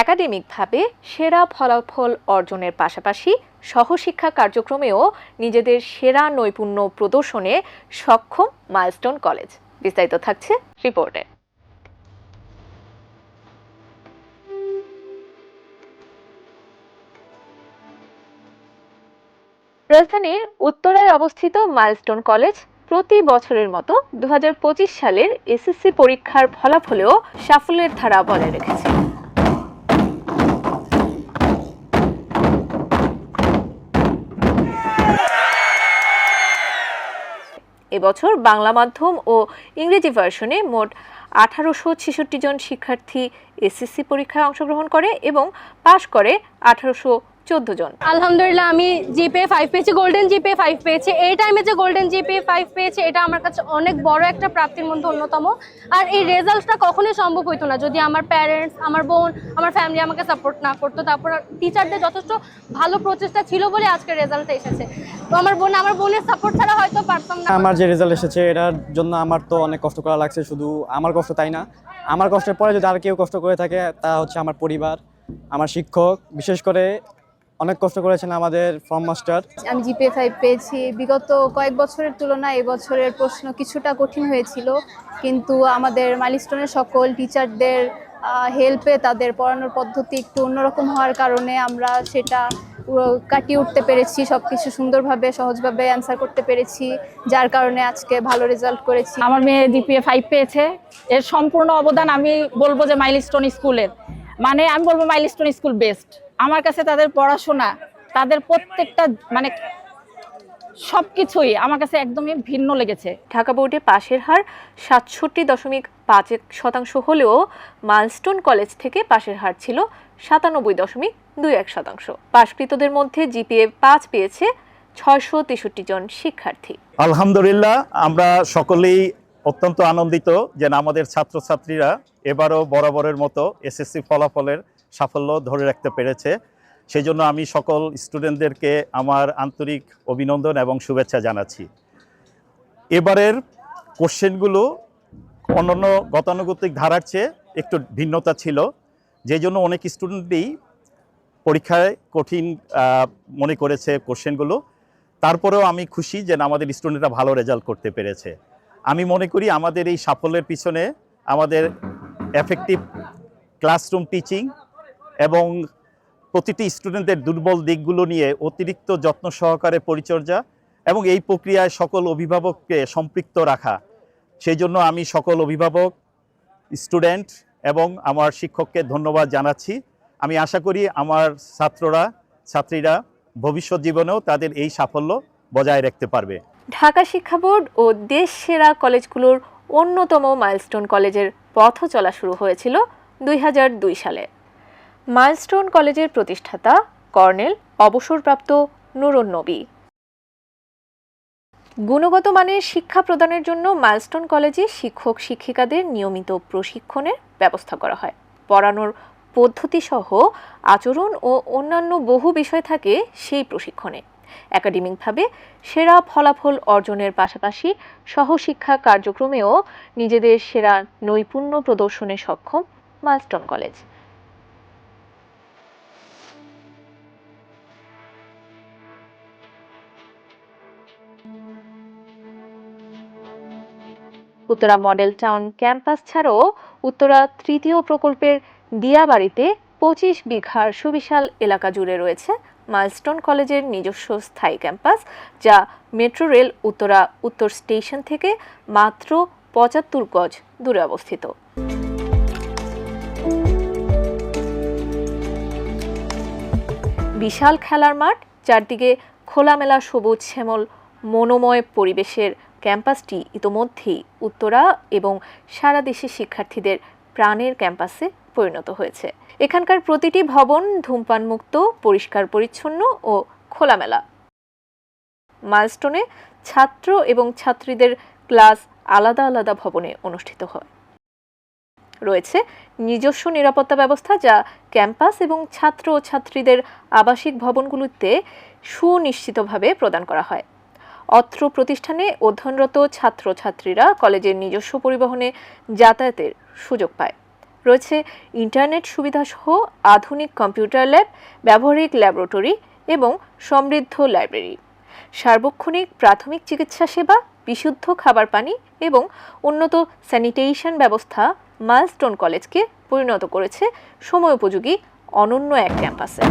একাডেমিকভাবে সেরা ফলাফল অর্জনের পাশাপাশি সহশিক্ষা কার্যক্রমেও নিজেদের সেরা নৈপুণ্য প্রদর্শনে সক্ষম মাইলস্টোন কলেজ। বিস্তারিত থাকছে রিপোর্টে। রাজধানীর উত্তরায় অবস্থিত মাইলস্টোন কলেজ প্রতি বছরের মতো দু হাজার পঁচিশ সালের এসএসসি পরীক্ষার ফলাফলেও সাফল্যের ধারা বজায় রেখেছে। এবছর বাংলা মাধ্যম ও ইংরেজি ভার্সনে মোট আঠারোশো ছেষট্টি জন শিক্ষার্থী এসএসসি পরীক্ষায় অংশগ্রহণ করে এবং পাশ করে আঠারোশো চোদ্দ জন। আলহামদুলিল্লাহ, আমি জিপে ফাইভ পেয়েছি গোল্ডেন জিপে ফাইভ পেয়েছি। এই টাইমে যে গোল্ডেন জিপে ফাইভ পেয়েছি, এটা আমার কাছে অনেক বড় একটা প্রাপ্তির মধ্যে অন্যতম। আর এই রেজাল্টটা কখনোই সম্ভব হইতো না। যদি আমার প্যারেন্টস আমার বোন, আমার ফ্যামিলি আমাকে সাপোর্ট না করতো, তারপর টিচারদের যথেষ্ট ভালো প্রচেষ্টা ছিল বলে আজকের রেজাল্টটা এসেছে। তো আমার বোন, আমার বোনের সাপোর্ট ছাড়া হয়তো পারতাম না আমার যে রেজাল্ট এসেছে, এটার জন্য আমার তো অনেক কষ্ট করা লাগছে, শুধু আমার কষ্ট তাই না। আমার কষ্টের পরে যদি আর কেউ কষ্ট করে থাকে, তা হচ্ছে আমার পরিবার, আমার শিক্ষক, বিশেষ করে অনেক কষ্ট করেছেন আমাদের ফর্ম মাস্টার আমি জিপিএ ফাইভ পেয়েছি। বিগত কয়েক বছরের তুলনায় এবছরের প্রশ্ন কিছুটা কঠিন হয়েছিল। কিন্তু আমাদের মাইলস্টোনের সকল টিচারদের হেল্পে তাদের পড়ানোর পদ্ধতি একটু অন্যরকম হওয়ার কারণে আমরা সেটা কাটিয়ে উঠতে পেরেছি সব কিছু সুন্দরভাবে সহজভাবে অ্যান্সার করতে পেরেছি যার কারণে আজকে ভালো রেজাল্ট করেছি। আমার মেয়ে ডিপিএ ফাইভ পেয়েছে। এর সম্পূর্ণ অবদান আমি বলব যে মাইলস্টোন স্কুলের মানে আমি বলব মাইলস্টোন স্কুল বেস্ট আমার কাছে তাদের পড়াশোনা তাদের প্রত্যেকটা মানে সব কিছুই আমার কাছে একদমই ভিন্ন লেগেছে। ঢাকা বোর্ডে পাশের হার সাতষট্টি দশমিক পাঁচ এক শতাংশ হলেও মাইলস্টোন কলেজ থেকে পাশের হার ছিল সাতানব্বই দশমিক দুই এক শতাংশ। পাশকৃতদের মধ্যে জিপিএ পাঁচ পেয়েছে ছয়শো তেষট্টি জন শিক্ষার্থী। আলহামদুলিল্লাহ আমরা সকলেই অত্যন্ত আনন্দিত যেন আমাদের ছাত্রছাত্রীরা এবারও বরাবরের মতো এসএসসি ফলাফলের সাফল্য ধরে রাখতে পেরেছে। সেই জন্য আমি সকল স্টুডেন্টদেরকে আমার আন্তরিক অভিনন্দন এবং শুভেচ্ছা জানাচ্ছি। এবারের কোশ্চেনগুলো অন্যান্য গতানুগতিক ধারার চেয়ে একটু ভিন্নতা ছিল। যে জন্য অনেক স্টুডেন্টই পরীক্ষায় কঠিন মনে করেছে কোশ্চেনগুলো। তারপরেও আমি খুশি যে আমাদের স্টুডেন্টরা ভালো রেজাল্ট করতে পেরেছে। আমি মনে করি আমাদের এই সাফল্যের পিছনে আমাদের এফেক্টিভ ক্লাসরুম টিচিং এবং প্রতিটি স্টুডেন্টদের দুর্বল দিকগুলো নিয়ে অতিরিক্ত যত্ন সহকারে পরিচর্যা এবং এই প্রক্রিয়ায় সকল অভিভাবককে সম্পৃক্ত রাখা। সেই জন্য আমি সকল অভিভাবক স্টুডেন্ট এবং আমার শিক্ষককে ধন্যবাদ জানাচ্ছি। আমি আশা করি আমার ছাত্ররা, ছাত্রীরা ভবিষ্যৎ জীবনেও তাদের এই সাফল্য বজায় রাখতে পারবে। ঢাকা শিক্ষা বোর্ড ও দেশ সেরা কলেজগুলোর অন্যতম মাইলস্টোন কলেজের পথ চলা শুরু হয়েছিল দুই হাজার দুই সালে। মাইলস্টোন কলেজের প্রতিষ্ঠাতা কর্নেল অবসরপ্রাপ্ত নুরুন নবী। গুণগত মানের শিক্ষা প্রদানের জন্য মাইলস্টোন কলেজে শিক্ষক শিক্ষিকাদের নিয়মিত প্রশিক্ষণের ব্যবস্থা করা হয়। পড়ানোর পদ্ধতি সহ আচরণ ও অন্যান্য বহু বিষয় থাকে সেই প্রশিক্ষণে। একাডেমিকভাবে সেরা ফলাফল অর্জনের পাশাপাশি সহশিক্ষা কার্যক্রমেও নিজেদের সেরা নৈপুণ্য প্রদর্শনে সক্ষম milestone college. Uttara model town campus ছাড়াও উত্তরা তৃতীয় প্রকল্পের দিয়াবাড়িতে পঁচিশ বিঘার সুবিশাল এলাকা জুড়ে রয়েছে মাইলস্টোন কলেজের নিজস্ব স্থায়ী ক্যাম্পাস, যা মেট্রো রেল উত্তরা উত্তর স্টেশন থেকে মাত্র পঁচাত্তর গজ দূরে অবস্থিত। বিশাল খেলার মাঠ, চারদিকে খোলামেলা সবুজ শ্যামল মনোময় পরিবেশের ক্যাম্পাসটি ইতোমধ্যেই উত্তরা এবং সারা দেশের শিক্ষার্থীদের প্রাণের ক্যাম্পাসে পরিণত হয়েছে। এখানকার প্রতিটি ভবন ধূমপান মুক্ত পরিষ্কার পরিচ্ছন্ন ও খোলামেলা। মাইলস্টোনে ছাত্র এবং ছাত্রীদের ক্লাস আলাদা আলাদা ভবনে অনুষ্ঠিত হয়। রয়েছে নিজস্ব নিরাপত্তা ব্যবস্থা যা ক্যাম্পাস এবং ছাত্র ও ছাত্রীদের আবাসিক ভবনগুলোতে সুনিশ্চিতভাবে প্রদান করা হয়। অত্র প্রতিষ্ঠানে অধ্যয়নরত ছাত্রছাত্রীরা কলেজের নিজস্ব পরিবহনে যাতায়াতের সুযোগ পায়। রয়েছে ইন্টারনেট সুবিধাসহ আধুনিক কম্পিউটার ল্যাব, ব্যবহারিক ল্যাবরেটরি এবং সমৃদ্ধ লাইব্রেরি। সার্বক্ষণিক প্রাথমিক চিকিৎসা সেবা, বিশুদ্ধ খাবার পানি এবং উন্নত স্যানিটেশন ব্যবস্থা মাইলস্টোন কলেজকে পরিণত করেছে সময়োপযোগী অনন্য এক ক্যাম্পাসে।